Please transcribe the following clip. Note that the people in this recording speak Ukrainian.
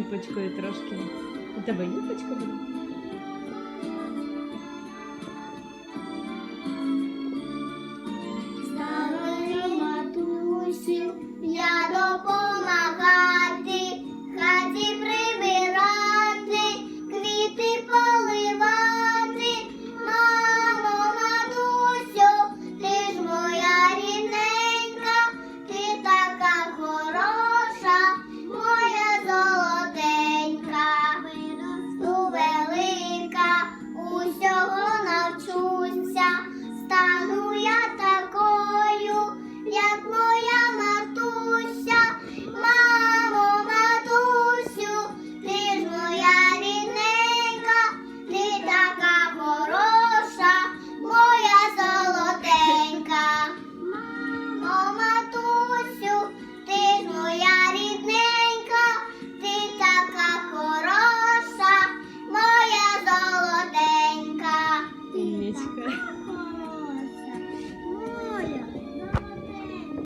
з юпочкою трошки. У тебе юпочка буде? Старою матусю я допомагаю.